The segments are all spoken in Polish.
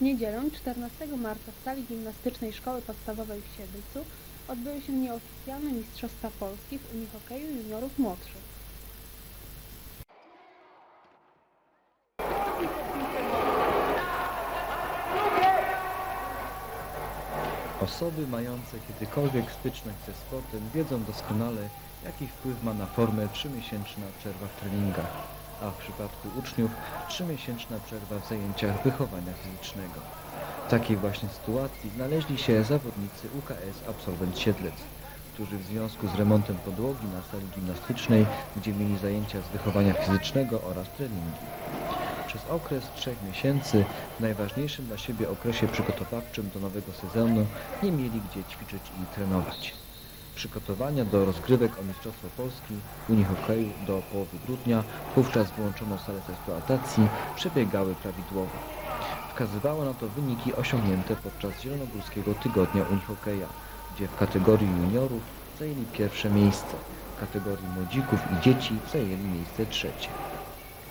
W niedzielę 14 marca w sali gimnastycznej Szkoły Podstawowej w Siedlcu odbyły się nieoficjalne Mistrzostwa Polski w unihokeju juniorów młodszych. Osoby mające kiedykolwiek styczność ze sportem wiedzą doskonale, jaki wpływ ma na formę trzymiesięczna przerwa w treningach, a w przypadku uczniów trzymiesięczna przerwa w zajęciach wychowania fizycznego. W takiej właśnie sytuacji znaleźli się zawodnicy UKS Absolwent Siedlec, którzy w związku z remontem podłogi na sali gimnastycznej, gdzie mieli zajęcia z wychowania fizycznego oraz treningi. Przez okres trzech miesięcy, w najważniejszym dla siebie okresie przygotowawczym do nowego sezonu, nie mieli gdzie ćwiczyć i trenować. Przygotowania do rozgrywek o Mistrzostwo Polski w unihokeju do połowy grudnia, wówczas wyłączono salę z eksploatacji, przebiegały prawidłowo. Wskazywało na to wyniki osiągnięte podczas Zielonogórskiego Tygodnia Unihokeja, gdzie w kategorii juniorów zajęli pierwsze miejsce, w kategorii młodzików i dzieci zajęli miejsce trzecie.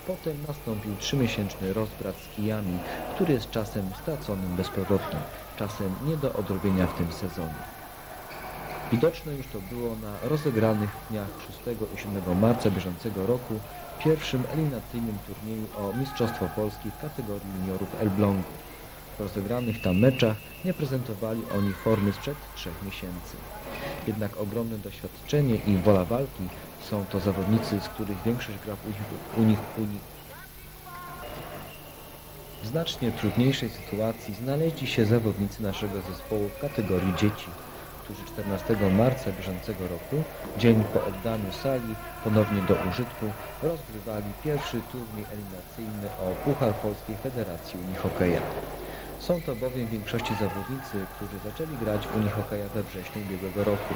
Potem nastąpił trzymiesięczny rozbrat z kijami, który jest czasem straconym bezpowrotnie, czasem nie do odrobienia w tym sezonie. Widoczne już to było na rozegranych dniach 6 i 7 marca bieżącego roku pierwszym eliminacyjnym turnieju o Mistrzostwo Polski w kategorii juniorów Elblągu. W rozegranych tam meczach nie prezentowali oni formy sprzed trzech miesięcy. Jednak ogromne doświadczenie i wola walki są to zawodnicy, z których większość gra w uni- uni- uni- w znacznie trudniejszej sytuacji znaleźli się zawodnicy naszego zespołu w kategorii dzieci, którzy 14 marca bieżącego roku, dzień po oddaniu sali ponownie do użytku, rozgrywali pierwszy turniej eliminacyjny o Puchar Polskiej Federacji Unihokeja. Są to bowiem w większości zawodnicy, którzy zaczęli grać w unihokeja we wrześniu ubiegłego roku.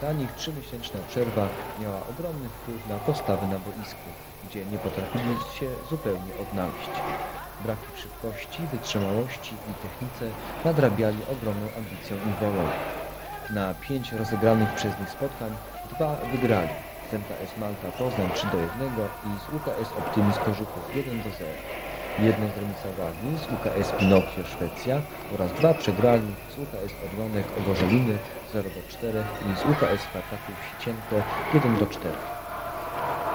Dla nich trzymiesięczna przerwa miała ogromny wpływ na postawę na boisku, gdzie nie potrafili się zupełnie odnaleźć. Braki szybkości, wytrzymałości i technice nadrabiali ogromną ambicją i wolą. Na pięć rozegranych przez nich spotkań dwa wygrali. Z MKS Malta Poznań 3 do 1 i z UKS Optymizm Kożuchów 1 do 0. Jedno zremisowali z UKS Pinokio Szwecja oraz dwa przegrali z UKS Orionek Ogorzeliny 0 do 4 i z UKS Spartaków Sicienko 1 do 4.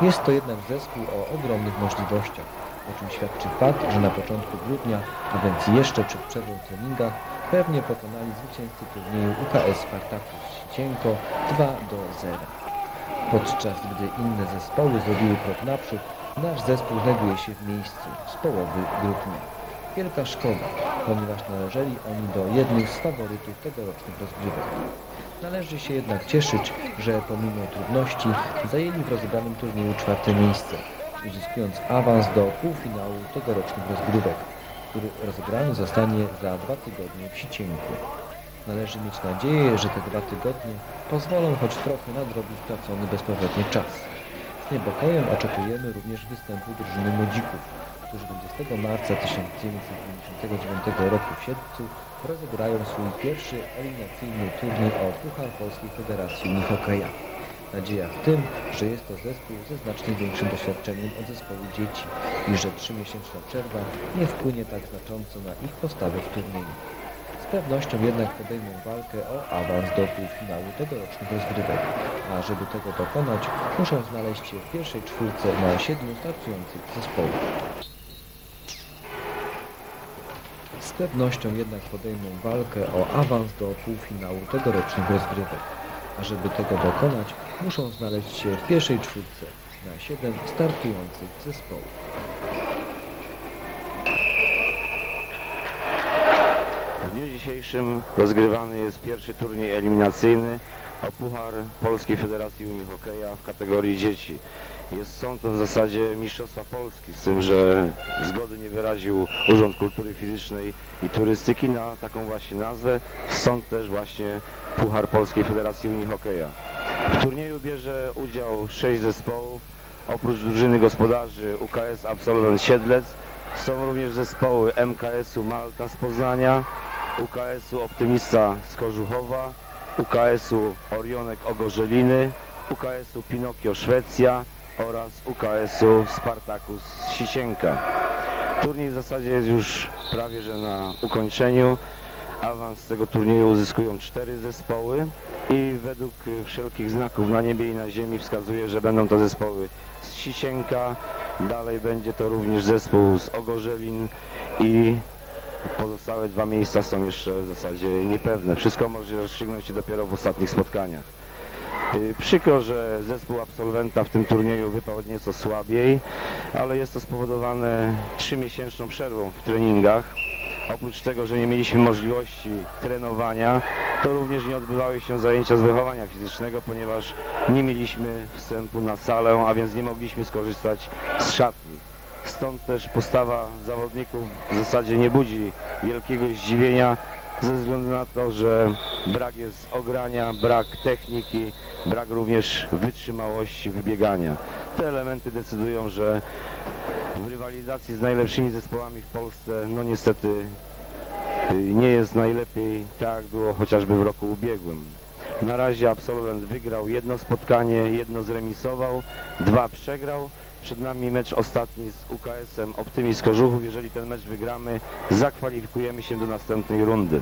Jest to jednak zespół o ogromnych możliwościach, o czym świadczy fakt, że na początku grudnia, a więc jeszcze przed przerwą w treningach, pewnie pokonali zwycięzcy turnieju UKS Spartakus Sicienko 2 do 0. Podczas gdy inne zespoły zrobiły krok naprzód, nasz zespół znajduje się w miejscu z połowy grudnia. Wielka szkoda, ponieważ należeli oni do jednych z faworytów tegorocznych rozgrywek. Należy się jednak cieszyć, że pomimo trudności zajęli w rozebranym turnieju czwarte miejsce, uzyskując awans do półfinału tegorocznych rozgrywek, który rozegrany zostanie za dwa tygodnie w Sicieńku. Należy mieć nadzieję, że te dwa tygodnie pozwolą choć trochę nadrobić stracony bezpowrotnie czas. Z niepokojem oczekujemy również występu drużyny młodzików, którzy 20 marca 1999 roku w Siedlcu rozegrają swój pierwszy eliminacyjny turniej o Puchar Polskiej Federacji Unihokeja. Nadzieja w tym, że jest to zespół ze znacznie większym doświadczeniem od zespołu dzieci i że trzymiesięczna przerwa nie wpłynie tak znacząco na ich postawę w turnieju. Z pewnością jednak podejmą walkę o awans do półfinału tegorocznych rozgrywek, a żeby tego dokonać, muszą znaleźć się w pierwszej czwórce na siedmiu startujących zespołów. Z pewnością jednak podejmą walkę o awans do półfinału tegorocznych rozgrywek, a żeby tego dokonać, muszą znaleźć się w pierwszej czwórce na siedem startujących zespołów. W dniu dzisiejszym rozgrywany jest pierwszy turniej eliminacyjny o Puchar Polskiej Federacji Unihokeja w kategorii dzieci. Jest, są to w zasadzie Mistrzostwa Polski, z tym, że zgody nie wyraził Urząd Kultury Fizycznej i Turystyki na taką właśnie nazwę, stąd też właśnie Puchar Polskiej Federacji Unihokeja. W turnieju bierze udział sześć zespołów, oprócz drużyny gospodarzy UKS Absolwent Siedlec, są również zespoły MKS-u Malta z Poznania, UKS-u Optymista z Kożuchowa, UKS-u Orionek Ogorzeliny, UKS-u Pinokio Szwecja oraz UKS-u Spartakus Sisienka. Turniej w zasadzie jest już prawie że na ukończeniu. Awans tego turnieju uzyskują cztery zespoły i według wszelkich znaków na niebie i na ziemi wskazuje, że będą to zespoły z Sisienka, dalej będzie to również zespół z Ogorzelin i pozostałe dwa miejsca są jeszcze w zasadzie niepewne. Wszystko może rozstrzygnąć się dopiero w ostatnich spotkaniach. Y, Przykro, że zespół absolwenta w tym turnieju wypadł nieco słabiej, ale jest to spowodowane trzymiesięczną przerwą w treningach. Oprócz tego, że nie mieliśmy możliwości trenowania, to również nie odbywały się zajęcia z wychowania fizycznego, ponieważ nie mieliśmy wstępu na salę, a więc nie mogliśmy skorzystać z szatni. Stąd też postawa zawodników w zasadzie nie budzi wielkiego zdziwienia ze względu na to, że brak jest ogrania, brak techniki, brak również wytrzymałości wybiegania. Te elementy decydują, że w rywalizacji z najlepszymi zespołami w Polsce, no niestety y, nie jest najlepiej, tak jak było chociażby w roku ubiegłym. Na razie absolwent wygrał jedno spotkanie, jedno zremisował, dwa przegrał. Przed nami mecz ostatni z UKS-em Optymis Kożuchów. Jeżeli ten mecz wygramy, zakwalifikujemy się do następnej rundy.